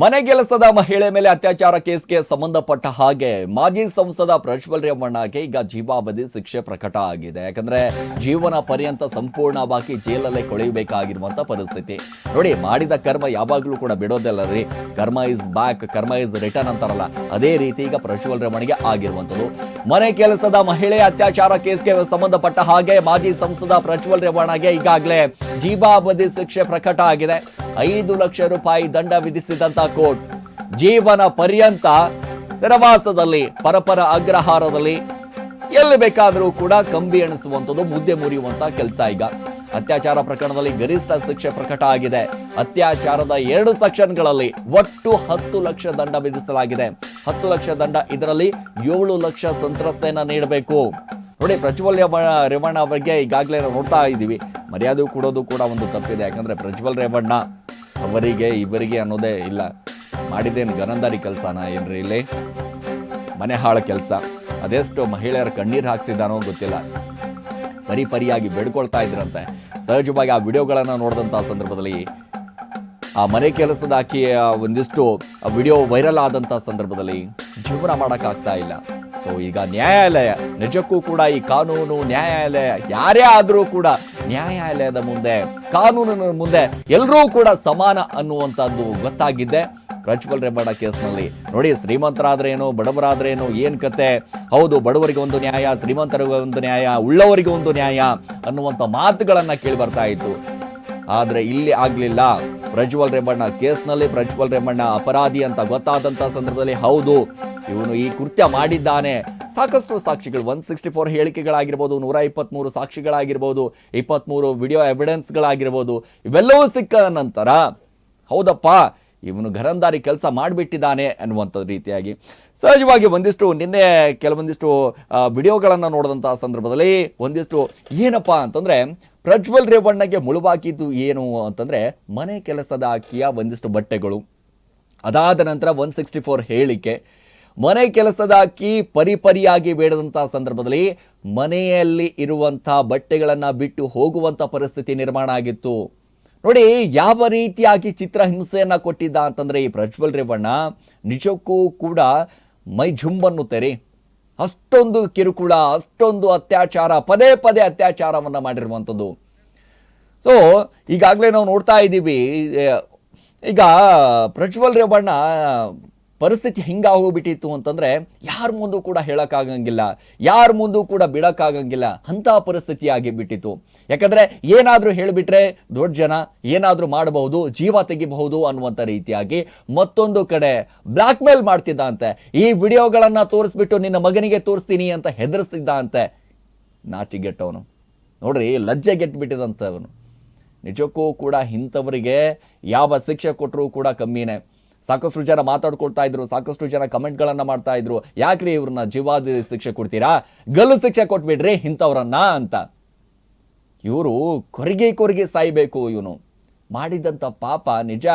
ಮನೆಗೆಲಸದ ಮಹಿಳೆ ಮೇಲೆ ಅತ್ಯಾಚಾರ ಕೇಸ್ಗೆ ಸಂಬಂಧಪಟ್ಟ ಹಾಗೆ ಮಾಜಿ ಸಂಸದ ಪ್ರಜ್ವಲ್ ರೇವಣ್ಣಗೆ ಈಗ ಜೀವಾವಧಿ ಶಿಕ್ಷೆ ಪ್ರಕಟ ಆಗಿದೆ. ಯಾಕಂದ್ರೆ ಜೀವನ ಪರ್ಯಂತ ಸಂಪೂರ್ಣವಾಗಿ ಜೈಲಲ್ಲೇ ಕೊಳೆಯಬೇಕಾಗಿರುವಂತ ಪರಿಸ್ಥಿತಿ. ನೋಡಿ, ಮಾಡಿದ ಕರ್ಮ ಯಾವಾಗಲೂ ಕೂಡ ಬಿಡೋದಿಲ್ಲ ರೀ. Karma is back karma is return ಅಂತಾರಲ್ಲ. ಅದೇ ರೀತಿ ಈಗ ಪ್ರಜ್ವಲ್ ರೇವಣ್ಣಗೆ ಆಗಿರುವಂತದ್ದು ಮನೆ ಕೆಲಸದ ಮಹಿಳೆ ಅತ್ಯಾಚಾರ ಕೇಸ್ಗೆ ಸಂಬಂಧಪಟ್ಟ ಹಾಗೆ ಮಾಜಿ ಸಂಸದ ಪ್ರಜ್ವಲ್ ರೇವಣ್ಣಗೆ ಈಗಾಗಲೇ ಜೀವಾವಧಿ ಶಿಕ್ಷೆ ಪ್ರಕಟ ಆಗಿದೆ. ಐದು ಲಕ್ಷ ರೂಪಾಯಿ ದಂಡ ವಿಧಿಸಿದಂತ ಕೋರ್ಟ್. ಜೀವನ ಪರ್ಯಂತ ಸೆರವಾಸದಲ್ಲಿ, ಪರಪರ ಅಗ್ರಹಾರದಲ್ಲಿ ಎಲ್ಲಿ ಬೇಕಾದರೂ ಕೂಡ ಕಂಬಿ ಎಣಿಸುವಂಥದ್ದು, ಮುದ್ದೆ ಮುರಿಯುವಂತ ಕೆಲಸ ಈಗ. ಅತ್ಯಾಚಾರ ಪ್ರಕರಣದಲ್ಲಿ ಗರಿಷ್ಠ ಶಿಕ್ಷೆ ಪ್ರಕಟ ಆಗಿದೆ. ಅತ್ಯಾಚಾರದ ಎರಡು ಸೆಕ್ಷನ್ಗಳಲ್ಲಿ ಒಟ್ಟು ಹತ್ತು ಲಕ್ಷ ದಂಡ ವಿಧಿಸಲಾಗಿದೆ. ಹತ್ತು ಲಕ್ಷ ದಂಡ ಇದರಲ್ಲಿ ಏಳು ಲಕ್ಷ ಸಂತ್ರಸ್ತೆಯನ್ನ ನೀಡಬೇಕು. ನೋಡಿ, ಪ್ರಜ್ವಲ್ ರೇವಣ್ಣ ಅವರಿಗೆ ಈಗಾಗಲೇ ನೋಡ್ತಾ ಇದ್ದೀವಿ. ಮರ್ಯಾದೆ ಕೊಡೋದು ಕೂಡ ಒಂದು ತಪ್ಪಿದೆ. ಯಾಕಂದ್ರೆ ಪ್ರಜ್ವಲ್ ರೇವಣ್ಣ ಅವರಿಗೆ, ಇವರಿಗೆ ಅನ್ನೋದೇ ಇಲ್ಲ. ಮಾಡಿದ್ದೇನು ಗನಂದಾರಿ ಕೆಲಸನ ಏನ್ರಿ ಇಲ್ಲಿ? ಮನೆ ಹಾಳು ಕೆಲಸ. ಅದೆಷ್ಟು ಮಹಿಳೆಯರ ಕಣ್ಣೀರು ಹಾಕ್ಸಿದ್ದಾನೋ ಗೊತ್ತಿಲ್ಲ. ಪರಿ ಪರಿಯಾಗಿ ಬೇಡ್ಕೊಳ್ತಾ ಇದ್ರಂತೆ. ಸಹಜವಾಗಿ ಆ ವಿಡಿಯೋಗಳನ್ನು ನೋಡಿದಂಥ ಸಂದರ್ಭದಲ್ಲಿ ಆ ಮನೆ ಕೆಲಸದ ಆಕೆಯ ಒಂದಿಷ್ಟು ವಿಡಿಯೋ ವೈರಲ್ ಆದಂಥ ಸಂದರ್ಭದಲ್ಲಿ ಜೀವನ ಮಾಡೋಕ್ಕಾಗ್ತಾ ಇಲ್ಲ. ಸೊ ಈಗ ನ್ಯಾಯಾಲಯ, ನಿಜಕ್ಕೂ ಕೂಡ ಈ ಕಾನೂನು ನ್ಯಾಯಾಲಯ, ಯಾರೇ ಆದರೂ ಕೂಡ ನ್ಯಾಯಾಲಯದ ಮುಂದೆ, ಕಾನೂನಿನ ಮುಂದೆ ಎಲ್ಲರೂ ಕೂಡ ಸಮಾನ ಅನ್ನುವಂಥದ್ದು ಗೊತ್ತಾಗಿದ್ದೆ ಪ್ರಜ್ವಲ್ ರೇವಣ್ಣ ಕೇಸ್ನಲ್ಲಿ. ನೋಡಿ ಶ್ರೀಮಂತರಾದ್ರೇನು ಬಡವರಾದ್ರೇನು ಏನು ಕತೆ? ಹೌದು, ಬಡವರಿಗೆ ಒಂದು ನ್ಯಾಯ, ಶ್ರೀಮಂತರಿಗೆ ಒಂದು ನ್ಯಾಯ, ಉಳ್ಳವರಿಗೆ ಒಂದು ನ್ಯಾಯ ಅನ್ನುವಂಥ ಮಾತುಗಳನ್ನು ಕೇಳಿ ಬರ್ತಾ ಇತ್ತು. ಆದರೆ ಇಲ್ಲಿ ಆಗಲಿಲ್ಲ. ಪ್ರಜ್ವಲ್ ರೇವಣ್ಣ ಕೇಸ್ನಲ್ಲಿ ಪ್ರಜ್ವಲ್ ರೇವಣ್ಣ ಅಪರಾಧಿ ಅಂತ ಗೊತ್ತಾದಂತ ಸಂದರ್ಭದಲ್ಲಿ ಹೌದು ಇವನು ಈ ಕೃತ್ಯ ಮಾಡಿದ್ದಾನೆ. ಸಾಕಷ್ಟು ಸಾಕ್ಷಿಗಳು ಒನ್ ಸಿಕ್ಸ್ಟಿ ಫೋರ್ ಹೇಳಿಕೆಗಳಾಗಿರ್ಬೋದು, ನೂರ ಇಪ್ಪತ್ತ್ಮೂರು ಸಾಕ್ಷಿಗಳಾಗಿರ್ಬೋದು ಇಪ್ಪತ್ತ್ಮೂರು ವಿಡಿಯೋ ಎವಿಡೆನ್ಸ್ಗಳಾಗಿರ್ಬೋದು ಇವೆಲ್ಲವೂ ಸಿಕ್ಕ ನಂತರ ಹೌದಪ್ಪ, ಇವನು ಘರಂದಾರಿ ಕೆಲಸ ಮಾಡಿಬಿಟ್ಟಿದ್ದಾನೆ ಅನ್ನುವಂಥ ರೀತಿಯಾಗಿ. ಸಹಜವಾಗಿ ಒಂದಿಷ್ಟು ನಿನ್ನೆ ಕೆಲವೊಂದಿಷ್ಟು ವಿಡಿಯೋಗಳನ್ನು ನೋಡಿದಂಥ ಸಂದರ್ಭದಲ್ಲಿ ಒಂದಿಷ್ಟು ಏನಪ್ಪ ಅಂತಂದರೆ, ಪ್ರಜ್ವಲ್ ರೇವಣ್ಣಗೆ ಮುಳುಬಾಕಿದ್ದು ಏನು ಅಂತಂದರೆ, ಮನೆ ಕೆಲಸದ ಆಕಿಯ ಒಂದಿಷ್ಟು ಬಟ್ಟೆಗಳು. ಅದಾದ ನಂತರ ಒನ್ ಸಿಕ್ಸ್ಟಿ ಫೋರ್ ಹೇಳಿಕೆ ಮನೆ ಕೆಲಸದ ಅಕ್ಕಿ ಪರಿಪರಿಯಾಗಿ ಬೇಡದಂತಹ ಸಂದರ್ಭದಲ್ಲಿ ಮನೆಯಲ್ಲಿ ಇರುವಂತಹ ಬಟ್ಟೆಗಳನ್ನು ಬಿಟ್ಟು ಹೋಗುವಂಥ ಪರಿಸ್ಥಿತಿ ನಿರ್ಮಾಣ ಆಗಿತ್ತು. ನೋಡಿ, ಯಾವ ರೀತಿಯಾಗಿ ಚಿತ್ರ ಹಿಂಸೆಯನ್ನು ಕೊಟ್ಟಿದ್ದ ಅಂತಂದ್ರೆ ಈ ಪ್ರಜ್ವಲ್ ರೇವಣ್ಣ, ನಿಜಕ್ಕೂ ಕೂಡ ಮೈ ಜುಂಬನ್ನುತ್ತೆರಿ ಅಷ್ಟೊಂದು ಕಿರುಕುಳ, ಅಷ್ಟೊಂದು ಅತ್ಯಾಚಾರ, ಪದೇ ಪದೇ ಅತ್ಯಾಚಾರವನ್ನು ಮಾಡಿರುವಂಥದ್ದು. ಸೊ ಈಗಾಗಲೇ ನಾವು ನೋಡ್ತಾ ಇದ್ದೀವಿ ಈಗ ಪ್ರಜ್ವಲ್ ರೇವಣ್ಣ ಪರಿಸ್ಥಿತಿ ಹಿಂಗಾಗೋಗ್ಬಿಟ್ಟಿತ್ತು ಅಂತಂದರೆ ಯಾರ ಮುಂದೂ ಕೂಡ ಹೇಳೋಕ್ಕಾಗಂಗಿಲ್ಲ, ಯಾರ ಮುಂದೂ ಕೂಡ ಬಿಡೋಕ್ಕಾಗಂಗಿಲ್ಲ, ಅಂಥ ಪರಿಸ್ಥಿತಿ ಆಗಿಬಿಟ್ಟಿತ್ತು. ಯಾಕಂದರೆ ಏನಾದರೂ ಹೇಳಿಬಿಟ್ರೆ ದೊಡ್ಡ ಜನ ಏನಾದರೂ ಮಾಡಬಹುದು, ಜೀವ ತೆಗಿಬಹುದು ಅನ್ನುವಂಥ ರೀತಿಯಾಗಿ ಮತ್ತೊಂದು ಕಡೆ ಬ್ಲ್ಯಾಕ್ ಮೇಲ್ ಮಾಡ್ತಿದ್ದ ಅಂತೆ ಈ ವಿಡಿಯೋಗಳನ್ನು ತೋರಿಸ್ಬಿಟ್ಟು ನಿನ್ನ ಮಗನಿಗೆ ತೋರಿಸ್ತೀನಿ ಅಂತ ಹೆದರಿಸ್ತಿದ್ದ ಅಂತೆ ನಾಚಿಗೆಟ್ಟವನು ನೋಡ್ರಿ, ಲಜ್ಜೆ ಗೆಟ್ಬಿಟ್ಟಿದಂಥವನು. ನಿಜಕ್ಕೂ ಕೂಡ ಇಂಥವರಿಗೆ ಯಾವ ಶಿಕ್ಷೆ ಕೊಟ್ಟರೂ ಕೂಡ ಕಮ್ಮಿನೇ. ಸಾಕಷ್ಟು ಜನ ಮಾತಾಡ್ಕೊಳ್ತಾ ಇದ್ರು, ಸಾಕಷ್ಟು ಜನ ಕಮೆಂಟ್ಗಳನ್ನು ಮಾಡ್ತಾ ಇದ್ರು. ಯಾಕ್ರಿ ಇವ್ರನ್ನ ಜೀವಾದಿ ಶಿಕ್ಷೆ ಕೊಡ್ತೀರಾ? ಗಲ್ಲು ಶಿಕ್ಷೆ ಕೊಟ್ಬಿಡ್ರಿ, ಇಂಥವ್ರನ್ನ ಅಂತ. ಇವರು ಕೊರಿಗೆ ಕೊರಿಗೆ ಸಾಯ್ಬೇಕು ಇವನು. ಮಾಡಿದಂಥ ಪಾಪ ನಿಜ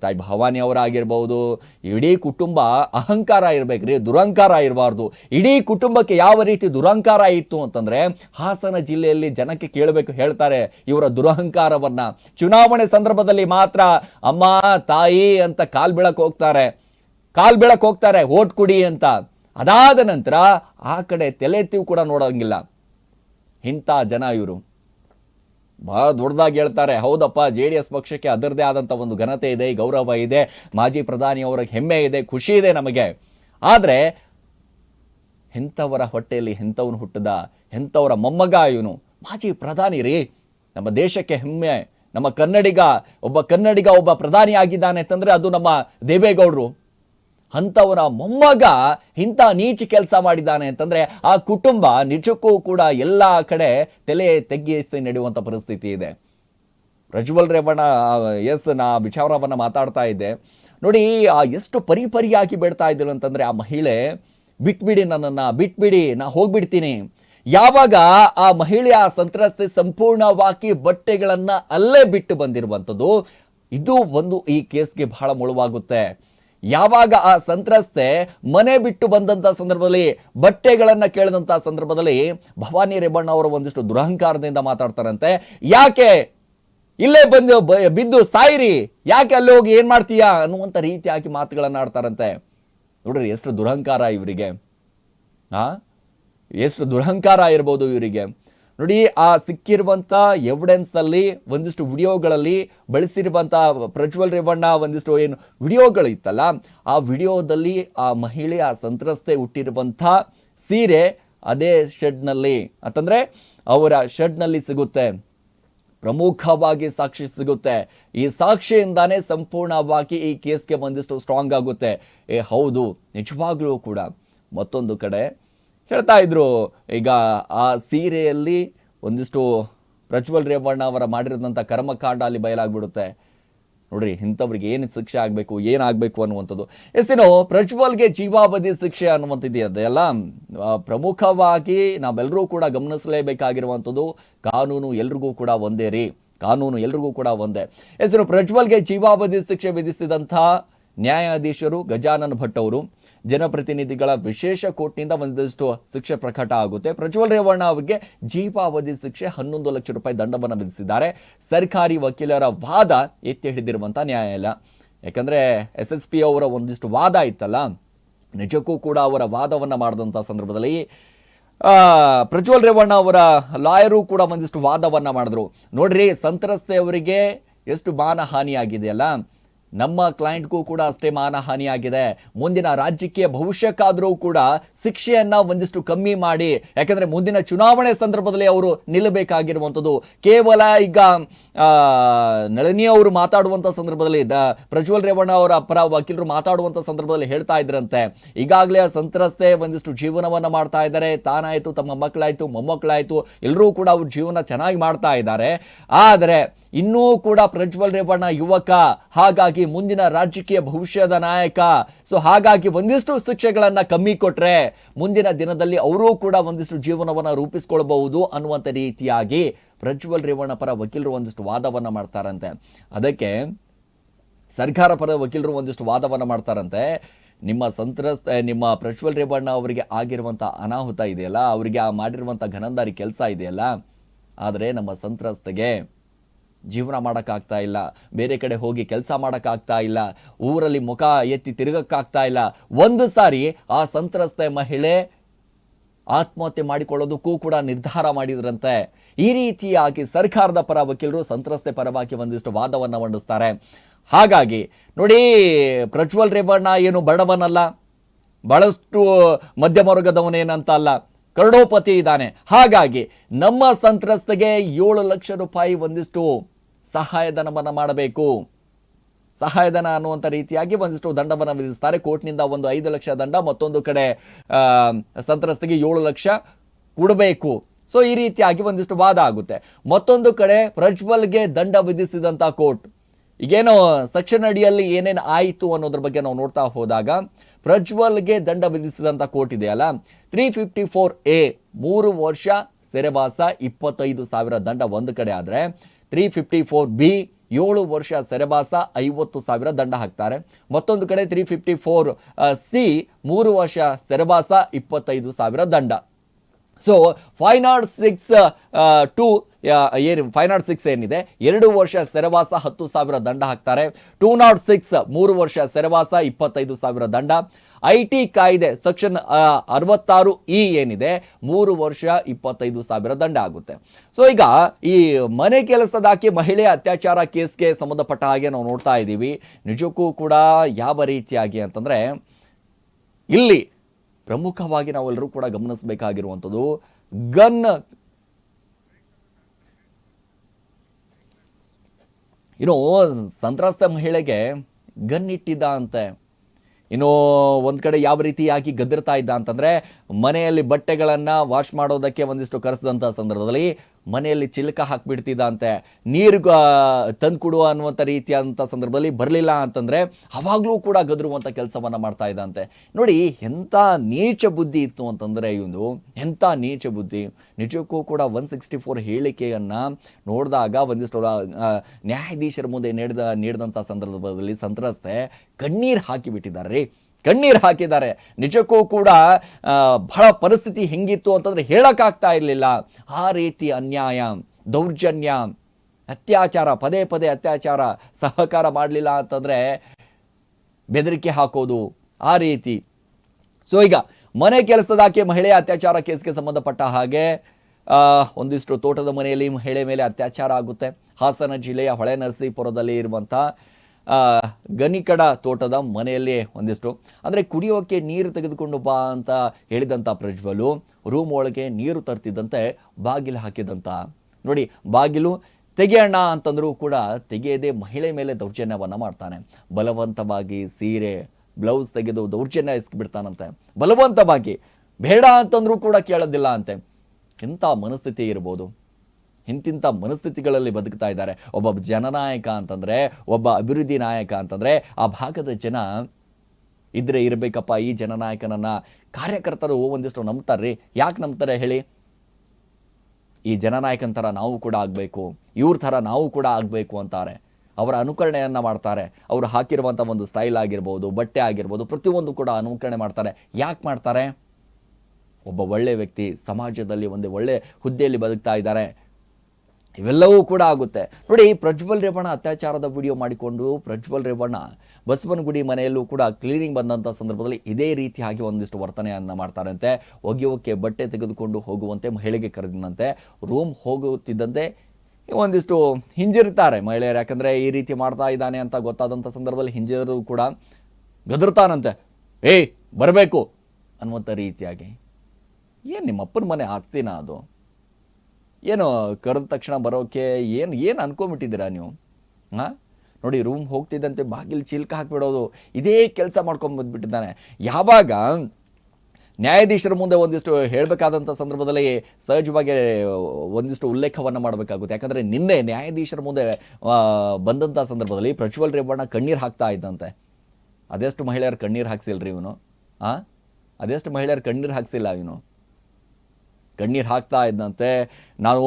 ತಾಯಿ ಭವಾನಿ ಅವರಾಗಿರ್ಬೋದು, ಇಡೀ ಕುಟುಂಬ ಅಹಂಕಾರ ಇರ್ಬೇಕ್ರಿ ದುರಹಂಕಾರ ಇರಬಾರ್ದು. ಇಡೀ ಕುಟುಂಬಕ್ಕೆ ಯಾವ ರೀತಿ ದುರಹಂಕಾರ ಇತ್ತು ಅಂತಂದರೆ, ಹಾಸನ ಜಿಲ್ಲೆಯಲ್ಲಿ ಜನಕ್ಕೆ ಕೇಳಬೇಕು ಹೇಳ್ತಾರೆ, ಇವರ ದುರಹಂಕಾರವನ್ನು. ಚುನಾವಣೆ ಸಂದರ್ಭದಲ್ಲಿ ಮಾತ್ರ, ಅಮ್ಮ, ತಾಯಿ ಅಂತ ಕಾಲು ಬೆಳಕು ಹೋಗ್ತಾರೆ. ಕಾಲು ಬೆಳಕು ಹೋಗ್ತಾರೆ, ಓಟ್ ಕುಡಿ ಅಂತ. ಅದಾದ ನಂತರ, ಆ ಕಡೆ ತಲೆ ಎತ್ತಿಯೂ ಕೂಡ ನೋಡೋಂಗಿಲ್ಲ. ಇಂಥ ಜನ ಇವರು. ಬಹಳ ದೊಡ್ಡದಾಗಿ ಹೇಳ್ತಾರೆ, ಹೌದಪ್ಪ, ಜೆ ಡಿ ಎಸ್ ಪಕ್ಷಕ್ಕೆ ಅದರದೇ ಆದಂಥ ಒಂದು ಘನತೆ ಇದೆ, ಗೌರವ ಇದೆ, ಮಾಜಿ ಪ್ರಧಾನಿ ಅವರ ಹೆಮ್ಮೆ ಇದೆ, ಖುಷಿ ಇದೆ ನಮಗೆ. ಆದರೆ ಎಂಥವರ ಹೊಟ್ಟೆಯಲ್ಲಿ ಎಂಥವನು ಹುಟ್ಟದ, ಎಂಥವರ ಮೊಮ್ಮಗ ಇವನು? ಮಾಜಿ ಪ್ರಧಾನಿ ರೀ. ನಮ್ಮ ದೇಶಕ್ಕೆ ಹೆಮ್ಮೆ. ನಮ್ಮ ಕನ್ನಡಿಗ, ಒಬ್ಬ ಕನ್ನಡಿಗ, ಒಬ್ಬ ಪ್ರಧಾನಿ ಆಗಿದ್ದಾನೆ ಅಂತಂದರೆ ಅದು ನಮ್ಮ ದೇವೇಗೌಡರು. ಅಂಥವರ ಮೊಮ್ಮಗ ಇಂಥ ನೀಚ ಕೆಲಸ ಮಾಡಿದ್ದಾನೆ ಅಂತಂದರೆ ಆ ಕುಟುಂಬ ನಿಜಕ್ಕೂ ಕೂಡ ಎಲ್ಲ ಕಡೆ ತಲೆ ತೆಗ್ಗಿಸಿ ನಡೆಯುವಂಥ ಪರಿಸ್ಥಿತಿ ಇದೆ. ಪ್ರಜ್ವಲ್ ರೇವಣ್ಣ ಎಸ್, ನಾ ವಿಚಾರವನ್ನು ಮಾತಾಡ್ತಾ ಇದ್ದೆ. ನೋಡಿ, ಆ ಎಷ್ಟು ಪರಿಪರಿಯಾಗಿ ಬೇಡ್ತಾ ಇದ್ದರು ಅಂತಂದರೆ ಆ ಮಹಿಳೆ, ಬಿಟ್ಬಿಡಿ ನನ್ನನ್ನು, ಬಿಟ್ಬಿಡಿ, ನಾ ಹೋಗ್ಬಿಡ್ತೀನಿ. ಯಾವಾಗ ಆ ಮಹಿಳೆಯ ಸಂತ್ರಸ್ತೆ ಸಂಪೂರ್ಣವಾಗಿ ಬಟ್ಟೆಗಳನ್ನು ಅಲ್ಲೇ ಬಿಟ್ಟು ಬಂದಿರುವಂಥದ್ದು, ಇದು ಒಂದು ಈ ಕೇಸ್ಗೆ ಬಹಳ ಮುಳುವಾಗುತ್ತೆ. ಯಾವಾಗ ಆ ಸಂತ್ರಸ್ತೆ ಮನೆ ಬಿಟ್ಟು ಬಂದಂತ ಸಂದರ್ಭದಲ್ಲಿ, ಬಟ್ಟೆಗಳನ್ನು ಕೇಳಿದಂತ ಸಂದರ್ಭದಲ್ಲಿ ಭವಾನಿ ರೇಬಣ್ಣ ಅವರು ಒಂದಿಷ್ಟು ದುರಹಂಕಾರದಿಂದ ಮಾತಾಡ್ತಾರಂತೆ. ಯಾಕೆ? ಇಲ್ಲೇ ಬಂದು ಬಿದ್ದು ಸಾಯಿರಿ. ಯಾಕೆ ಅಲ್ಲಿ ಹೋಗಿ ಏನ್ ಮಾಡ್ತೀಯಾ? ಅನ್ನುವಂಥ ರೀತಿಯಾಗಿ ಮಾತುಗಳನ್ನು ಆಡ್ತಾರಂತೆ. ನೋಡ್ರಿ, ಎಷ್ಟು ದುರಹಂಕಾರ ಇವರಿಗೆ. ಆ? ಎಷ್ಟು ದುರಹಂಕಾರ ಇರ್ಬೋದು ಇವರಿಗೆ. ನೋಡಿ, ಆ ಸಿಕ್ಕಿರುವಂಥ ಎವಿಡೆನ್ಸಲ್ಲಿ ಒಂದಿಷ್ಟು ವಿಡಿಯೋಗಳಲ್ಲಿ ಬಳಸಿರುವಂಥ ಪ್ರಜ್ವಲ್ ರೇವಣ್ಣ ಒಂದಿಷ್ಟು ಏನು ವಿಡಿಯೋಗಳಿತ್ತಲ್ಲ ಆ ವಿಡಿಯೋದಲ್ಲಿ ಆ ಮಹಿಳೆ ಆ ಸಂತ್ರಸ್ತೆ ಹುಟ್ಟಿರುವಂಥ ಸೀರೆ ಅದೇ ಶೆಡ್ನಲ್ಲಿ, ಅಂತಂದರೆ ಅವರ ಶೆಡ್ನಲ್ಲಿ ಸಿಗುತ್ತೆ. ಪ್ರಮುಖವಾಗಿ ಸಾಕ್ಷಿ ಸಿಗುತ್ತೆ. ಈ ಸಾಕ್ಷಿಯಿಂದಾನೇ ಸಂಪೂರ್ಣವಾಗಿ ಈ ಕೇಸ್ಗೆ ಒಂದಿಷ್ಟು ಸ್ಟ್ರಾಂಗ್ ಆಗುತ್ತೆ. ಏ, ಹೌದು, ನಿಜವಾಗ್ಲೂ ಕೂಡ ಮತ್ತೊಂದು ಕಡೆ ಹೇಳ್ತಾ ಇದ್ರು. ಈಗ ಆ ಸೀರೆಯಲ್ಲಿ ಒಂದಿಷ್ಟು ಪ್ರಜ್ವಲ್ ರೇವಣ್ಣ ಅವರ ಮಾಡಿರೋದಂಥ ಕರ್ಮಕಾಂಡ ಅಲ್ಲಿ ಬಯಲಾಗ್ಬಿಡುತ್ತೆ. ನೋಡ್ರಿ, ಇಂಥವ್ರಿಗೆ ಏನು ಶಿಕ್ಷೆ ಆಗಬೇಕು ಏನಾಗಬೇಕು ಅನ್ನುವಂಥದ್ದು. ಎಸ್ತಿನೋ ಪ್ರಜ್ವಲ್ಗೆ ಜೀವಾವಧಿ ಶಿಕ್ಷೆ ಅನ್ನುವಂಥದ್ದು ಅದೆಲ್ಲ ಪ್ರಮುಖವಾಗಿ ನಾವೆಲ್ಲರೂ ಕೂಡ ಗಮನಿಸಲೇಬೇಕಾಗಿರುವಂಥದ್ದು, ಕಾನೂನು ಎಲ್ರಿಗೂ ಕೂಡ ಒಂದೇ ರೀ. ಕಾನೂನು ಎಲ್ರಿಗೂ ಕೂಡ ಒಂದೇ. ಎಸ್ತಿನೋ ಪ್ರಜ್ವಲ್ಗೆ ಜೀವಾವಧಿ ಶಿಕ್ಷೆ ವಿಧಿಸಿದಂಥ ನ್ಯಾಯಾಧೀಶರು ಗಜಾನನ್ ಭಟ್ ಅವರು ಜನಪ್ರತಿನಿಧಿಗಳ ವಿಶೇಷ ಕೋರ್ಟ್ನಿಂದ ಒಂದಷ್ಟು ಶಿಕ್ಷೆ ಪ್ರಕಟ ಆಗುತ್ತೆ. ಪ್ರಜ್ವಲ್ ರೇವಣ್ಣ ಅವರಿಗೆ ಜೀವಾವಧಿ ಶಿಕ್ಷೆ ಹನ್ನೊಂದು ಲಕ್ಷ ರೂಪಾಯಿ ದಂಡವನ್ನು ವಿಧಿಸಿದ್ದಾರೆ. ಸರ್ಕಾರಿ ವಕೀಲರ ವಾದ ಎತ್ತಿ ಹಿಡಿದಿರುವಂಥ ನ್ಯಾಯಾಲಯ. ಯಾಕಂದ್ರೆ ಎಸ್ ಎಸ್ ಪಿ ಅವರ ಒಂದಿಷ್ಟು ವಾದ ಇತ್ತಲ್ಲ, ನಿಜಕ್ಕೂ ಕೂಡ ಅವರ ವಾದವನ್ನು ಮಾಡಿದಂಥ ಸಂದರ್ಭದಲ್ಲಿ ಪ್ರಜ್ವಲ್ ರೇವಣ್ಣ ಅವರ ಲಾಯರು ಕೂಡ ಒಂದಿಷ್ಟು ವಾದವನ್ನು ಮಾಡಿದ್ರು. ನೋಡ್ರಿ ಸಂತ್ರಸ್ತೆಯವರಿಗೆ ಎಷ್ಟು ಮಾನಹಾನಿಯಾಗಿದೆಯಲ್ಲ ನಮ್ಮ ಕ್ಲೈಂಟ್ಗೂ ಕೂಡ ಅಷ್ಟೇ ಮಾನಹಾನಿಯಾಗಿದೆ ಮುಂದಿನ ರಾಜ್ಯಕ್ಕೆ ಭವಿಷ್ಯಕ್ಕಾದರೂ ಕೂಡ ಶಿಕ್ಷೆಯನ್ನು ಒಂದಿಷ್ಟು ಕಮ್ಮಿ ಮಾಡಿ, ಯಾಕೆಂದರೆ ಮುಂದಿನ ಚುನಾವಣೆ ಸಂದರ್ಭದಲ್ಲಿ ಅವರು ನಿಲ್ಲಬೇಕಾಗಿರುವಂಥದ್ದು. ಕೇವಲ ಈಗ ನಳಿನಿ ಅವರು ಮಾತಾಡುವಂಥ ಸಂದರ್ಭದಲ್ಲಿ, ದ, ಪ್ರಜ್ವಲ್ ರೇವಣ್ಣ ಅವರ ಪರ ವಕೀಲರು ಮಾತಾಡುವಂಥ ಸಂದರ್ಭದಲ್ಲಿ ಹೇಳ್ತಾ ಇದ್ರಂತೆ. ಈಗಾಗಲೇ ಸಂತ್ರಸ್ತೆ ಒಂದಿಷ್ಟು ಜೀವನವನ್ನು ಮಾಡ್ತಾ ಇದ್ದಾರೆ. ತಾನಾಯಿತು, ತಮ್ಮ ಮಕ್ಕಳಾಯಿತು, ಮೊಮ್ಮಕ್ಕಳಾಯಿತು ಎಲ್ಲರೂ ಕೂಡ ಅವ್ರ ಜೀವನ ಚೆನ್ನಾಗಿ ಮಾಡ್ತಾ ಇದ್ದಾರೆ. ಆದರೆ ಇನ್ನೂ ಕೂಡ ಪ್ರಜ್ವಲ್ ರೇವಣ್ಣ ಯುವಕ, ಹಾಗಾಗಿ ಮುಂದಿನ ರಾಜಕೀಯ ಭವಿಷ್ಯದ ನಾಯಕ. ಸೊ ಹಾಗಾಗಿ ಒಂದಿಷ್ಟು ಶಿಕ್ಷೆಗಳನ್ನ ಕಮ್ಮಿ ಕೊಟ್ರೆ ಮುಂದಿನ ದಿನದಲ್ಲಿ ಅವರೂ ಕೂಡ ಒಂದಿಷ್ಟು ಜೀವನವನ್ನ ರೂಪಿಸಿಕೊಳ್ಳಬಹುದು ಅನ್ನುವಂಥ ರೀತಿಯಾಗಿ ಪ್ರಜ್ವಲ್ ರೇವಣ್ಣ ಪರ ವಕೀಲರು ಒಂದಿಷ್ಟು ವಾದವನ್ನ ಮಾಡ್ತಾರಂತೆ. ಅದಕ್ಕೆ ಸರ್ಕಾರ ಪರ ವಕೀಲರು ಒಂದಿಷ್ಟು ವಾದವನ್ನ ಮಾಡ್ತಾರಂತೆ. ನಿಮ್ಮ ಸಂತ್ರಸ್ತ, ನಿಮ್ಮ ಪ್ರಜ್ವಲ್ ರೇವಣ್ಣ ಅವರಿಗೆ ಆಗಿರುವಂಥ ಅನಾಹುತ ಇದೆಯಲ್ಲ, ಅವರಿಗೆ ಆ ಮಾಡಿರುವಂಥ ಘನಂದಾರಿ ಕೆಲಸ ಇದೆಯಲ್ಲ, ಆದರೆ ನಮ್ಮ ಸಂತ್ರಸ್ತೆಗೆ ಜೀವನ ಮಾಡೋಕ್ಕಾಗ್ತಾ ಇಲ್ಲ. ಬೇರೆ ಕಡೆ ಹೋಗಿ ಕೆಲಸ ಮಾಡೋಕ್ಕಾಗ್ತಾ ಇಲ್ಲ. ಊರಲ್ಲಿ ಮುಖ ಎತ್ತಿ ತಿರುಗಕ್ಕಾಗ್ತಾ ಇಲ್ಲ. ಒಂದು ಸಾರಿ ಆ ಸಂತ್ರಸ್ತೆ ಮಹಿಳೆ ಆತ್ಮಹತ್ಯೆ ಮಾಡಿಕೊಳ್ಳೋದಕ್ಕೂ ಕೂಡ ನಿರ್ಧಾರ ಮಾಡಿದ್ರಂತೆ. ಈ ರೀತಿಯಾಗಿ ಸರ್ಕಾರದ ಪರ ವಕೀಲರು ಸಂತ್ರಸ್ತೆ ಪರವಾಗಿ ಒಂದಿಷ್ಟು ವಾದವನ್ನು ಮಂಡಿಸ್ತಾರೆ. ಹಾಗಾಗಿ ನೋಡಿ, ಪ್ರಜ್ವಲ್ ರೇವಣ್ಣ ಏನು ಬಡವನಲ್ಲ. ಬಹಳಷ್ಟು ಮಧ್ಯಮ ವರ್ಗದವನೇನಂತ ಅಲ್ಲ. ಕರೋಡೋಪತಿ ಇದ್ದಾನೆ. ಹಾಗಾಗಿ ನಮ್ಮ ಸಂತ್ರಸ್ತೆಗೆ ಏಳು ಲಕ್ಷ ರೂಪಾಯಿ ಒಂದಿಷ್ಟು ಸಹಾಯಧನವನ್ನ ಮಾಡಬೇಕು. ಸಹಾಯಧನ ಅನ್ನುವಂಥ ರೀತಿಯಾಗಿ ಒಂದಿಷ್ಟು ದಂಡವನ್ನು ವಿಧಿಸ್ತಾರೆ. ಕೋರ್ಟ್ನಿಂದ ಒಂದು ಐದು ಲಕ್ಷ ದಂಡ, ಮತ್ತೊಂದು ಕಡೆ ಸಂತ್ರಸ್ತಿಗೆ ಏಳು ಲಕ್ಷ ಕೊಡಬೇಕು. ಸೊ ಈ ರೀತಿಯಾಗಿ ಒಂದಿಷ್ಟು ವಾದ ಆಗುತ್ತೆ. ಮತ್ತೊಂದು ಕಡೆ, ಪ್ರಜ್ವಲ್ಗೆ ದಂಡ ವಿಧಿಸಿದಂಥ ಕೋರ್ಟ್. ಈಗೇನೋ ಸೆಕ್ಷನ್ ಅಡಿಯಲ್ಲಿ ಏನೇನು ಆಯಿತು ಅನ್ನೋದ್ರ ಬಗ್ಗೆ ನಾವು ನೋಡ್ತಾ ಹೋದಾಗ, ಪ್ರಜ್ವಲ್ಗೆ ದಂಡ ವಿಧಿಸಿದಂಥ ಕೋರ್ಟ್ ಇದೆಯಲ್ಲ ತ್ರೀ ಫಿಫ್ಟಿ ಫೋರ್ ಎ ಮೂರು ವರ್ಷ ಸೆರೆವಾಸ, ಇಪ್ಪತ್ತೈದು ಸಾವಿರ ದಂಡ ಒಂದು ಕಡೆ ಆದರೆ ತ್ರೀ ಫಿಫ್ಟಿ ಫೋರ್ ಬಿ ಏಳು ವರ್ಷ ಸೆರೆವಾಸ ಐವತ್ತು ಸಾವಿರ ದಂಡ ಹಾಕ್ತಾರೆ. ಮತ್ತೊಂದು ಕಡೆ ತ್ರೀ ಫಿಫ್ಟಿ ಫೋರ್ ಸಿ ಮೂರು ವರ್ಷ ಸೆರೆವಾಸ ಇಪ್ಪತ್ತೈದು ಸಾವಿರ ದಂಡ. So five nought six two ಏನು ಫೈವ್ ನಾಟ್ ಸಿಕ್ಸ್ ಏನಿದೆ? ಎರಡು ವರ್ಷ ಸೆರೆವಾಸ ಹತ್ತು ಸಾವಿರ ದಂಡ ಹಾಕ್ತಾರೆ. ಟೂ ನಾಟ್ ಸಿಕ್ಸ್ ಮೂರು ವರ್ಷ ಸೆರೆವಾಸ ಇಪ್ಪತ್ತೈದು ಸಾವಿರ ದಂಡ. ಐ ಟಿ ಕಾಯ್ದೆ ಸೆಕ್ಷನ್ ಅರವತ್ತಾರು ಇ ಏನಿದೆ, ಮೂರು ವರ್ಷ ಇಪ್ಪತ್ತೈದು ಸಾವಿರ ದಂಡ ಆಗುತ್ತೆ. ಸೊ ಈಗ ಈ ಮನೆ ಕೆಲಸದಾಕಿ ಮಹಿಳೆ ಅತ್ಯಾಚಾರ ಕೇಸ್ಗೆ ಸಂಬಂಧಪಟ್ಟ ಹಾಗೆ ನಾವು ನೋಡ್ತಾ ಇದ್ದೀವಿ. ನಿಜಕ್ಕೂ ಕೂಡ ಯಾವ ರೀತಿಯಾಗಿ ಅಂತಂದ್ರೆ, ಇಲ್ಲಿ ಪ್ರಮುಖವಾಗಿ ನಾವೆಲ್ಲರೂ ಕೂಡ ಗಮನಿಸಬೇಕಾಗಿರುವಂಥದ್ದು ಗನ್ ಇನ್ನು ಸಂತ್ರಸ್ತ ಮಹಿಳೆಗೆ ಗನ್ ಇಟ್ಟಿದ್ದ ಅಂತೆ. ಇನ್ನು ಒಂದು ಕಡೆ ಯಾವ ರೀತಿಯಾಗಿ ಗದ್ದಿರ್ತಾ ಇದ್ದ ಅಂತಂದರೆ ಮನೆಯಲ್ಲಿ ಬಟ್ಟೆಗಳನ್ನು ವಾಶ್ ಮಾಡೋದಕ್ಕೆ ಒಂದಿಷ್ಟು ಕರೆಸಿದಂಥ ಸಂದರ್ಭದಲ್ಲಿ ಮನೆಯಲ್ಲಿ ಚಿಲಕ ಹಾಕಿಬಿಡ್ತಿದ್ದಂತೆ ನೀರು ತಂದು ಕೊಡುವ ಅನ್ನುವಂಥ ರೀತಿಯಾದಂಥ ಸಂದರ್ಭದಲ್ಲಿ ಬರಲಿಲ್ಲ ಅಂತಂದರೆ, ಅವಾಗಲೂ ಕೂಡ ಗದರುವಂಥ ಕೆಲಸವನ್ನು ಮಾಡ್ತಾ ಇದ್ದಂತೆ. ನೋಡಿ ಎಂಥ ನೀಚ ಬುದ್ಧಿ ಇತ್ತು ಅಂತಂದರೆ ಇವನು ಎಂಥ ನೀಚ ಬುದ್ಧಿ? ನಿಜಕ್ಕೂ ಕೂಡ ಒನ್ ಸಿಕ್ಸ್ಟಿ ಫೋರ್ ಹೇಳಿಕೆಯನ್ನು ನೋಡಿದಾಗ ಒಂದಿಷ್ಟು ನ್ಯಾಯಾಧೀಶರ ಮುಂದೆ ನೀಡಿದ ನೀಡಿದಂಥ ಸಂದರ್ಭದಲ್ಲಿ ಸಂತ್ರಸ್ತೆ ಕಣ್ಣೀರು ಹಾಕಿಬಿಟ್ಟಿದ್ದಾರೆ ರೀ. ಕಣ್ಣೀರು ಹಾಕಿದ್ದಾರೆ. ನಿಜಕ್ಕೂ ಕೂಡ ಬಹಳ ಪರಿಸ್ಥಿತಿ ಹೆಂಗಿತ್ತು ಅಂತಂದ್ರೆ ಹೇಳೋಕ್ಕಾಗ್ತಾ ಇರಲಿಲ್ಲ. ಆ ರೀತಿ ಅನ್ಯಾಯ, ದೌರ್ಜನ್ಯ, ಅತ್ಯಾಚಾರ, ಪದೇ ಪದೇ ಅತ್ಯಾಚಾರ ಸಹಕಾರ ಮಾಡಲಿಲ್ಲ ಅಂತಂದರೆ ಬೆದರಿಕೆ ಹಾಕೋದು ಆ ರೀತಿ. ಸೊ ಈಗ ಮನೆ ಕೆಲಸದಾಕೆ ಮಹಿಳೆ ಅತ್ಯಾಚಾರ ಕೇಸ್ಗೆ ಸಂಬಂಧಪಟ್ಟ ಹಾಗೆ ಒಂದಿಷ್ಟು ತೋಟದ ಮನೆಯಲ್ಲಿ ಮಹಿಳೆ ಮೇಲೆ ಅತ್ಯಾಚಾರ ಆಗುತ್ತೆ. ಹಾಸನ ಜಿಲ್ಲೆಯ ಹೊಳೆ ನರಸೀಪುರದಲ್ಲಿ ಇರುವಂಥ ಗನಿಕಡ ತೋಟದ ಮನೆಯಲ್ಲಿ ಒಂದಿಷ್ಟು. ಅಂದರೆ ಕುಡಿಯೋಕ್ಕೆ ನೀರು ತೆಗೆದುಕೊಂಡು ಬಾ ಅಂತ ಹೇಳಿದಂಥ ಪ್ರಜ್ವಲು ರೂಮ್ ಒಳಗೆ ನೀರು ತರ್ತಿದ್ದಂತೆ ಬಾಗಿಲು ಹಾಕಿದಂತ. ನೋಡಿ, ಬಾಗಿಲು ತೆಗೆಯಣ್ಣ ಅಂತಂದರೂ ಕೂಡ ತೆಗೆಯದೆ ಮಹಿಳೆ ಮೇಲೆ ದೌರ್ಜನ್ಯವನ್ನು ಮಾಡ್ತಾನೆ. ಬಲವಂತವಾಗಿ ಸೀರೆ, ಬ್ಲೌಸ್ ತೆಗೆದು ದೌರ್ಜನ್ಯ ಇಸ್ಕಿಬಿಡ್ತಾನಂತೆ ಬಲವಂತವಾಗಿ, ಬೇಡ ಅಂತಂದರೂ ಕೂಡ ಕೇಳೋದಿಲ್ಲ ಅಂತೆ. ಎಂಥ ಮನಸ್ಥಿತಿ ಇರ್ಬೋದು. ಇಂತಿಂಥ ಮನಸ್ಥಿತಿಗಳಲ್ಲಿ ಬದುಕ್ತಾ ಇದ್ದಾರೆ. ಒಬ್ಬ ಜನನಾಯಕ ಅಂತಂದರೆ, ಒಬ್ಬ ಅಭಿವೃದ್ಧಿ ನಾಯಕ ಅಂತಂದರೆ, ಆ ಭಾಗದ ಜನ ಇದ್ರೆ ಇರಬೇಕಪ್ಪ, ಈ ಜನನಾಯಕನನ್ನು ಕಾರ್ಯಕರ್ತರು ಒಂದಿಷ್ಟು ನಂಬ್ತಾರ್ರಿ ಯಾಕೆ ನಂಬ್ತಾರೆ ಹೇಳಿ? ಈ ಜನನಾಯಕನ ಥರ ನಾವು ಕೂಡ ಆಗಬೇಕು, ಇವ್ರ ಥರ ನಾವು ಕೂಡ ಆಗಬೇಕು ಅಂತಾರೆ. ಅವರ ಅನುಕರಣೆಯನ್ನು ಮಾಡ್ತಾರೆ. ಅವರು ಹಾಕಿರುವಂಥ ಒಂದು ಸ್ಟೈಲ್ ಆಗಿರ್ಬೋದು, ಬಟ್ಟೆ ಆಗಿರ್ಬೋದು, ಪ್ರತಿಯೊಂದು ಕೂಡ ಅನುಕರಣೆ ಮಾಡ್ತಾರೆ. ಯಾಕೆ ಮಾಡ್ತಾರೆ? ಒಬ್ಬ ಒಳ್ಳೆಯ ವ್ಯಕ್ತಿ ಸಮಾಜದಲ್ಲಿ ಒಂದು ಒಳ್ಳೆಯ ಹುದ್ದೆಯಲ್ಲಿ ಬದುಕ್ತಾ ಇದ್ದಾರೆ. ಇವೆಲ್ಲವೂ ಕೂಡ ಆಗುತ್ತೆ. ನೋಡಿ, ಪ್ರಜ್ವಲ್ ರೇವಣ್ಣ ಅತ್ಯಾಚಾರದ ವಿಡಿಯೋ ಮಾಡಿಕೊಂಡು ಪ್ರಜ್ವಲ್ ರೇವಣ್ಣ ಬಸವನಗುಡಿ ಮನೆಯಲ್ಲೂ ಕೂಡ ಕ್ಲೀನಿಂಗ್ ಬಂದಂಥ ಸಂದರ್ಭದಲ್ಲಿ ಇದೇ ರೀತಿಯಾಗಿ ಒಂದಿಷ್ಟು ವರ್ತನೆಯನ್ನು ಮಾಡ್ತಾರಂತೆ ಒಗೆಯೋಕ್ಕೆ ಬಟ್ಟೆ ತೆಗೆದುಕೊಂಡು ಹೋಗುವಂತೆ ಮಹಿಳೆಗೆ ಕರೆದಿನಂತೆ ರೂಮ್ ಹೋಗುತ್ತಿದ್ದಂತೆ ಒಂದಿಷ್ಟು ಹಿಂಜಿರ್ತಾರೆ ಮಹಿಳೆಯರು. ಯಾಕಂದರೆ ಈ ರೀತಿ ಮಾಡ್ತಾ ಇದ್ದಾನೆ ಅಂತ ಗೊತ್ತಾದಂಥ ಸಂದರ್ಭದಲ್ಲಿ ಹಿಂಜಿರೋದು ಕೂಡ ಗದರ್ತಾನಂತೆ. ಏಯ್, ಬರಬೇಕು ಅನ್ನುವಂಥ ರೀತಿಯಾಗಿ. ಏನು ನಿಮ್ಮ ಅಪ್ಪನ ಮನೆ ಆಸ್ತಿನ ಅದು? ಏನು ಕರೆದ ತಕ್ಷಣ ಬರೋಕ್ಕೆ ಏನು ಏನು ಅನ್ಕೊಂಬಿಟ್ಟಿದ್ದೀರಾ ನೀವು? ಹಾಂ? ನೋಡಿ ರೂಮ್ ಹೋಗ್ತಿದ್ದಂತೆ ಬಾಗಿಲು ಚಿಲ್ಕ ಹಾಕಿಬಿಡೋದು. ಇದೇ ಕೆಲಸ ಮಾಡ್ಕೊಂಬಂದ್ಬಿಟ್ಟಿದ್ದಾನೆ ಯಾವಾಗ ನ್ಯಾಯಾಧೀಶರ ಮುಂದೆ ಒಂದಿಷ್ಟು ಹೇಳಬೇಕಾದಂಥ ಸಂದರ್ಭದಲ್ಲಿ ಸಹಜವಾಗಿ ಒಂದಿಷ್ಟು ಉಲ್ಲೇಖವನ್ನು ಮಾಡಬೇಕಾಗುತ್ತೆ. ಯಾಕಂದರೆ ನಿನ್ನೆ ನ್ಯಾಯಾಧೀಶರ ಮುಂದೆ ಬಂದಂಥ ಸಂದರ್ಭದಲ್ಲಿ ಪ್ರಜ್ವಲ್ ರೇವಣ್ಣ ಕಣ್ಣೀರು ಹಾಕ್ತಾ ಇದ್ದಂತೆ. ಅದೆಷ್ಟು ಮಹಿಳೆಯರು ಕಣ್ಣೀರು ಹಾಕ್ಸಿಲ್ರಿ ಇವನು? ಹಾಂ ಅದೆಷ್ಟು ಮಹಿಳೆಯರು ಕಣ್ಣೀರು ಹಾಕ್ಸಿಲ್ಲ ಇವನು? ಕಣ್ಣೀರು ಹಾಕ್ತಾ ಇದ್ದಂತೆ ನಾನು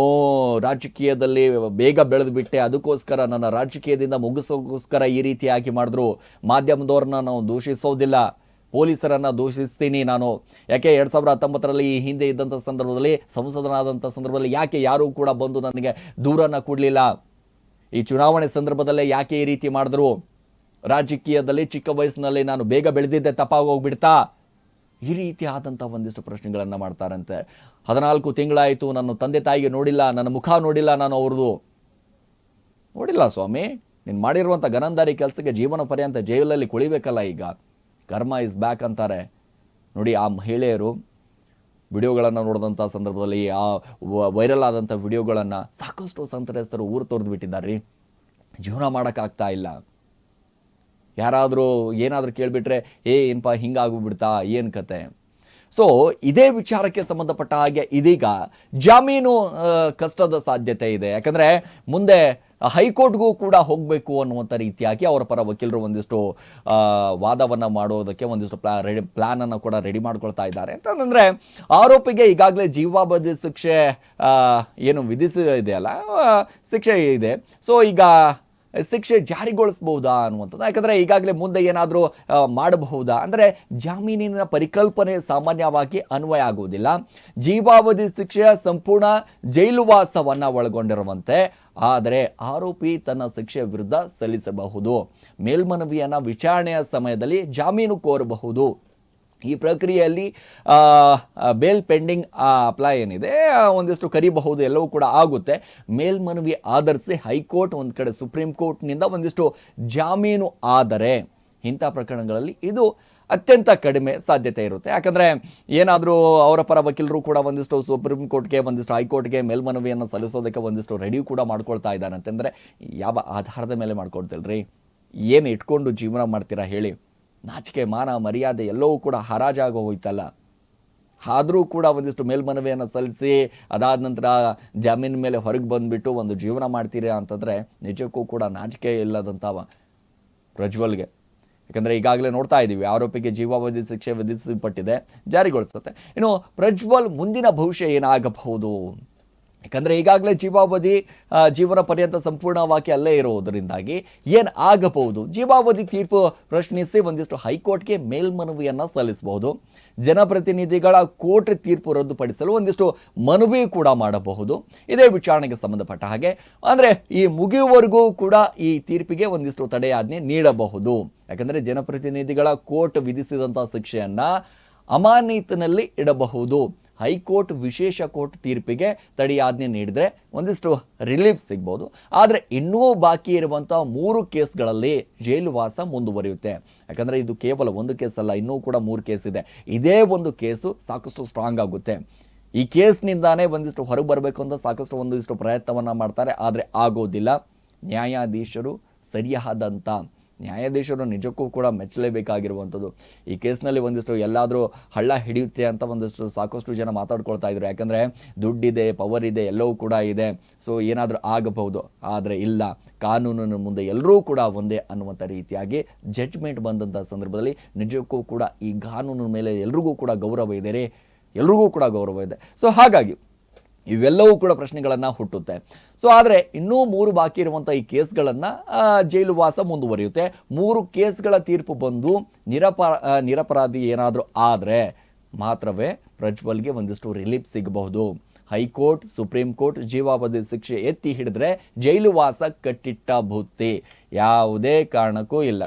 ರಾಜಕೀಯದಲ್ಲಿ ಬೇಗ ಬೆಳೆದು ಬಿಟ್ಟೆ. ಅದಕ್ಕೋಸ್ಕರ ನನ್ನ ರಾಜಕೀಯದಿಂದ ಮುಗಿಸೋಕ್ಕೋಸ್ಕರ ಈ ರೀತಿಯಾಗಿ ಮಾಡಿದ್ರು. ಮಾಧ್ಯಮದವ್ರನ್ನ ನಾವು ದೂಷಿಸೋದಿಲ್ಲ. ಪೊಲೀಸರನ್ನು ದೂಷಿಸ್ತೀನಿ ನಾನು. ಯಾಕೆ ಎರಡು ಸಾವಿರದ ಹತ್ತೊಂಬತ್ತರಲ್ಲಿ ಈ ಹಿಂದೆ ಇದ್ದಂಥ ಸಂದರ್ಭದಲ್ಲಿ, ಸಂಸದನಾದಂಥ ಸಂದರ್ಭದಲ್ಲಿ ಯಾಕೆ ಯಾರೂ ಕೂಡ ಬಂದು ನನಗೆ ದೂರನ್ನು ಕೊಡಲಿಲ್ಲ? ಈ ಚುನಾವಣೆ ಸಂದರ್ಭದಲ್ಲೇ ಯಾಕೆ ಈ ರೀತಿ ಮಾಡಿದ್ರು? ರಾಜಕೀಯದಲ್ಲಿ ಚಿಕ್ಕ ವಯಸ್ಸಿನಲ್ಲಿ ನಾನು ಬೇಗ ಬೆಳೆದಿದ್ದೆ, ತಪ್ಪಾಗಿ ಹೋಗ್ಬಿಡ್ತಾ. ಈ ರೀತಿ ಒಂದಿಷ್ಟು ಪ್ರಶ್ನೆಗಳನ್ನು ಮಾಡ್ತಾರಂತೆ. ಹದಿನಾಲ್ಕು ತಿಂಗಳಾಯಿತು, ನನ್ನ ತಂದೆ ತಾಯಿಗೆ ನೋಡಿಲ್ಲ, ನನ್ನ ಮುಖ ನೋಡಿಲ್ಲ, ನಾನು ಅವ್ರದ್ದು. ನೋಡಿಲ್ಲ ಸ್ವಾಮಿ, ನೀನು ಮಾಡಿರುವಂಥ ಗನಂದಾರಿ ಕೆಲಸಕ್ಕೆ ಜೀವನ ಪರ್ಯಂತ ಜೈಲಲ್ಲಿ ಕುಳಿಬೇಕಲ್ಲ ಈಗ. ಕರ್ಮ ಇಸ್ ಬ್ಯಾಕ್ ಅಂತಾರೆ. ನೋಡಿ, ಆ ಮಹಿಳೆಯರು ವಿಡಿಯೋಗಳನ್ನು ನೋಡಿದಂಥ ಸಂದರ್ಭದಲ್ಲಿ, ಆ ವೈರಲ್ ಆದಂಥ ವಿಡಿಯೋಗಳನ್ನು ಸಾಕಷ್ಟು ಸಂತ್ರಸ್ತರು ಊರು ತೊರೆದು ಬಿಟ್ಟಿದ್ದಾರೆ. ಜೀವನ ಮಾಡೋಕ್ಕಾಗ್ತಾ ಇಲ್ಲ. ಯಾರಾದರೂ ಏನಾದರೂ ಕೇಳಿಬಿಟ್ರೆ, ಏ ಏನಪ್ಪ ಹಿಂಗಾಗ್ಬಿಡ್ತಾ, ಏನು ಕತೆ? ಸೊ ಇದೇ ವಿಚಾರಕ್ಕೆ ಸಂಬಂಧಪಟ್ಟ ಹಾಗೆ ಇದೀಗ ಜಾಮೀನು ಕಷ್ಟದ ಸಾಧ್ಯತೆ ಇದೆ. ಯಾಕಂದರೆ ಮುಂದೆ ಹೈಕೋರ್ಟ್ಗೂ ಕೂಡ ಹೋಗಬೇಕು ಅನ್ನುವಂಥ ರೀತಿಯಾಗಿ ಅವರ ಪರ ವಕೀಲರು ಒಂದಿಷ್ಟು ವಾದವನ್ನು ಮಾಡೋದಕ್ಕೆ ಒಂದಿಷ್ಟು ಪ್ಲಾ, ರೆಡಿ ಪ್ಲ್ಯಾನನ್ನು ಕೂಡ ರೆಡಿ ಮಾಡ್ಕೊಳ್ತಾ ಇದ್ದಾರೆ. ಅಂತಂದರೆ ಆರೋಪಿಗೆ ಈಗಾಗಲೇ ಜೀವಾವಧಿ ಶಿಕ್ಷೆ ಏನು ವಿಧಿಸಿದೆಯಲ್ಲ ಶಿಕ್ಷೆ ಇದೆ. ಸೊ ಈಗ ಶಿಕ್ಷೆ ಜಾರಿಗೊಳಿಸಬಹುದಾ ಅನ್ನುವಂಥದ್ದು. ಯಾಕಂದರೆ ಈಗಾಗಲೇ ಮುಂದೆ ಏನಾದರೂ ಮಾಡಬಹುದಾ? ಅಂದರೆ ಜಾಮೀನಿನ ಪರಿಕಲ್ಪನೆ ಸಾಮಾನ್ಯವಾಗಿ ಅನ್ವಯ ಆಗುವುದಿಲ್ಲ. ಜೀವಾವಧಿ ಶಿಕ್ಷೆಯ ಸಂಪೂರ್ಣ ಜೈಲುವಾಸವನ್ನು ಒಳಗೊಂಡಿರುವಂತೆ, ಆದರೆ ಆರೋಪಿ ತನ್ನ ಶಿಕ್ಷೆ ವಿರುದ್ಧ ಸಲ್ಲಿಸಬಹುದು. ಮೇಲ್ಮನವಿಯನ್ನು ವಿಚಾರಣೆಯ ಸಮಯದಲ್ಲಿ ಜಾಮೀನು ಕೋರಬಹುದು. ಈ ಪ್ರಕ್ರಿಯೆಯಲ್ಲಿ ಬೇಲ್ ಪೆಂಡಿಂಗ್ ಅಪ್ಲೈ ಏನಿದೆ ಒಂದಿಷ್ಟು ಕರಿಬಹುದು, ಎಲ್ಲವೂ ಕೂಡ ಆಗುತ್ತೆ. ಮೇಲ್ಮನವಿ ಆಧರಿಸಿ ಹೈಕೋರ್ಟ್, ಒಂದು ಕಡೆ ಸುಪ್ರೀಂ ಕೋರ್ಟ್ನಿಂದ ಒಂದಿಷ್ಟು ಜಾಮೀನು ಆದರೆ, ಇಂಥ ಪ್ರಕರಣಗಳಲ್ಲಿ ಇದು ಅತ್ಯಂತ ಕಡಿಮೆ ಸಾಧ್ಯತೆ ಇರುತ್ತೆ. ಯಾಕಂದರೆ, ಏನಾದರೂ ಅವರ ಪರ ವಕೀಲರು ಕೂಡ ಒಂದಿಷ್ಟು ಸುಪ್ರೀಂ ಕೋರ್ಟ್ಗೆ, ಒಂದಿಷ್ಟು ಹೈಕೋರ್ಟ್ಗೆ ಮೇಲ್ಮನವಿಯನ್ನು ಸಲ್ಲಿಸೋದಕ್ಕೆ ಒಂದಿಷ್ಟು ರೆಡಿ ಕೂಡ ಮಾಡ್ಕೊಳ್ತಾ ಇದ್ದಾರೆ. ಅಂತಂದರೆ, ಯಾವ ಆಧಾರದ ಮೇಲೆ ಮಾಡ್ಕೊಳ್ತಿಲ್ರಿ? ಏನು ಇಟ್ಕೊಂಡು ಜೀವನ ಮಾಡ್ತೀರಾ ಹೇಳಿ. ನಾಚಿಕೆ, ಮಾನ, ಮರ್ಯಾದೆ ಎಲ್ಲವೂ ಕೂಡ ಹರಾಜಾಗಿ ಹೋಯ್ತಲ್ಲ. ಆದರೂ ಕೂಡ ಒಂದಿಷ್ಟು ಮೇಲ್ಮನವಿಯನ್ನು ಸಲ್ಲಿಸಿ, ಅದಾದ ನಂತರ ಜಾಮೀನು ಮೇಲೆ ಹೊರಗೆ ಬಂದುಬಿಟ್ಟು ಒಂದು ಜೀವನ ಮಾಡ್ತೀರಿ ಅಂತಂದರೆ ನಿಜಕ್ಕೂ ಕೂಡ ನಾಚಿಕೆ ಇಲ್ಲದಂಥ ಪ್ರಜ್ವಲ್ಗೆ. ಯಾಕಂದರೆ ಈಗಾಗಲೇ ನೋಡ್ತಾ ಇದ್ದೀವಿ, ಆರೋಪಿಗೆ ಜೀವಾವಧಿ ಶಿಕ್ಷೆ ವಿಧಿಸಲ್ಪಟ್ಟಿದೆ, ಜಾರಿಗೊಳಿಸುತ್ತೆ. ಇನ್ನು ಪ್ರಜ್ವಲ್ ಮುಂದಿನ ಭವಿಷ್ಯ ಏನಾಗಬಹುದು? ಯಾಕಂದರೆ ಈಗಾಗಲೇ ಜೀವಾವಧಿ ಜೀವನ ಪರ್ಯಂತ ಸಂಪೂರ್ಣವಾಗಿ ಅಲ್ಲೇ ಇರುವುದರಿಂದಾಗಿ ಏನು ಆಗಬಹುದು? ಜೀವಾವಧಿ ತೀರ್ಪು ಪ್ರಶ್ನಿಸಿ ಒಂದಿಷ್ಟು ಹೈಕೋರ್ಟ್ಗೆ ಮೇಲ್ಮನವಿಯನ್ನು ಸಲ್ಲಿಸಬಹುದು. ಜನಪ್ರತಿನಿಧಿಗಳ ಕೋರ್ಟ್ ತೀರ್ಪು ರದ್ದುಪಡಿಸಲು ಒಂದಿಷ್ಟು ಮನವಿ ಕೂಡ ಮಾಡಬಹುದು. ಇದೇ ವಿಚಾರಣೆಗೆ ಸಂಬಂಧಪಟ್ಟ ಹಾಗೆ. ಅಂದರೆ ಈ ಮುಗಿಯುವವರೆಗೂ ಕೂಡ ಈ ತೀರ್ಪಿಗೆ ಒಂದಿಷ್ಟು ತಡೆಯಾಜ್ಞೆ ನೀಡಬಹುದು. ಯಾಕಂದರೆ ಜನಪ್ರತಿನಿಧಿಗಳ ಕೋರ್ಟ್ ವಿಧಿಸಿದಂಥ ಶಿಕ್ಷೆಯನ್ನು ಅಮಾನೀತಿನಲ್ಲಿ ಇಡಬಹುದು. ಹೈಕೋರ್ಟ್ ವಿಶೇಷ ಕೋರ್ಟ್ ತೀರ್ಪಿಗೆ ತಡೆಯಾಜ್ಞೆ ನೀಡಿದರೆ ಒಂದಿಷ್ಟು ರಿಲೀಫ್ ಸಿಗ್ಬೋದು. ಆದರೆ ಇನ್ನೂ ಬಾಕಿ ಇರುವಂಥ ಮೂರು ಕೇಸ್ಗಳಲ್ಲಿ ಜೈಲುವಾಸ ಮುಂದುವರಿಯುತ್ತೆ. ಯಾಕಂದರೆ ಇದು ಕೇವಲ ಒಂದು ಕೇಸ್ ಅಲ್ಲ, ಇನ್ನೂ ಕೂಡ ಮೂರು ಕೇಸ್ ಇದೆ. ಇದೇ ಒಂದು ಕೇಸು ಸಾಕಷ್ಟು ಸ್ಟ್ರಾಂಗ್ ಆಗುತ್ತೆ. ಈ ಕೇಸ್ನಿಂದಾನೇ ಒಂದಿಷ್ಟು ಹೊರಗೆ ಬರಬೇಕು ಅಂತ ಸಾಕಷ್ಟು ಒಂದಿಷ್ಟು ಪ್ರಯತ್ನವನ್ನು ಮಾಡ್ತಾರೆ, ಆದರೆ ಆಗೋದಿಲ್ಲ. ನ್ಯಾಯಾಧೀಶರು ಸರಿಯಾದಂಥ ನ್ಯಾಯಾಧೀಶರು ನಿಜಕ್ಕೂ ಕೂಡ ಮೆಚ್ಚಲೇಬೇಕಾಗಿರುವಂಥದ್ದು. ಈ ಕೇಸ್ನಲ್ಲಿ ಒಂದಿಷ್ಟು ಎಲ್ಲಾದರೂ ಹಳ್ಳ ಹಿಡಿಯುತ್ತೆ ಅಂತ ಒಂದಿಷ್ಟು ಸಾಕಷ್ಟು ಜನ ಮಾತಾಡ್ಕೊಳ್ತಾ ಇದ್ರು. ಯಾಕಂದರೆ ದುಡ್ಡಿದೆ ಪವರ್ ಇದೆ, ಎಲ್ಲವೂ ಕೂಡ ಇದೆ. ಸೊ ಏನಾದರೂ ಆಗಬಹುದು. ಆದರೆ ಇಲ್ಲ. ಕಾನೂನಿನ ಮುಂದೆ ಎಲ್ಲರೂ ಕೂಡ ಒಂದೇ ಅನ್ನುವಂಥ ರೀತಿಯಾಗಿ ಜಡ್ಜ್ಮೆಂಟ್ ಬಂದಂಥ ಸಂದರ್ಭದಲ್ಲಿ ನಿಜಕ್ಕೂ ಕೂಡ ಈ ಕಾನೂನಿನ ಮೇಲೆ ಎಲ್ರಿಗೂ ಕೂಡ ಗೌರವ ಇದೆ ರೀ ಎಲ್ರಿಗೂ ಕೂಡ ಗೌರವ ಇದೆ. ಸೊ ಹಾಗಾಗಿ ಇವೆಲ್ಲವೂ ಕೂಡ ಪ್ರಶ್ನೆಗಳನ್ನು ಹುಟ್ಟುತ್ತೆ. ಸೊ ಆದರೆ ಇನ್ನೂ ಮೂರು ಬಾಕಿ ಇರುವಂಥ ಈ ಕೇಸ್ಗಳನ್ನು ಜೈಲು ವಾಸ ಮುಂದುವರಿಯುತ್ತೆ. ಮೂರು ಕೇಸ್ಗಳ ತೀರ್ಪು ಬಂದು ನಿರಪ ನಿರಪರಾಧಿ ಏನಾದರೂ ಆದರೆ ಮಾತ್ರವೇ ಪ್ರಜ್ವಲ್ಗೆ ಒಂದಿಷ್ಟು ರಿಲೀಫ್ ಸಿಗಬಹುದು. ಹೈಕೋರ್ಟ್, ಸುಪ್ರೀಂ ಕೋರ್ಟ್ ಜೀವಾವಧಿ ಶಿಕ್ಷೆ ಎತ್ತಿ ಹಿಡಿದ್ರೆ ಜೈಲು ವಾಸ ಕಟ್ಟಿಟ್ಟ ಬುತ್ತಿ ಯಾವುದೇ ಕಾರಣಕ್ಕೂ ಇಲ್ಲ.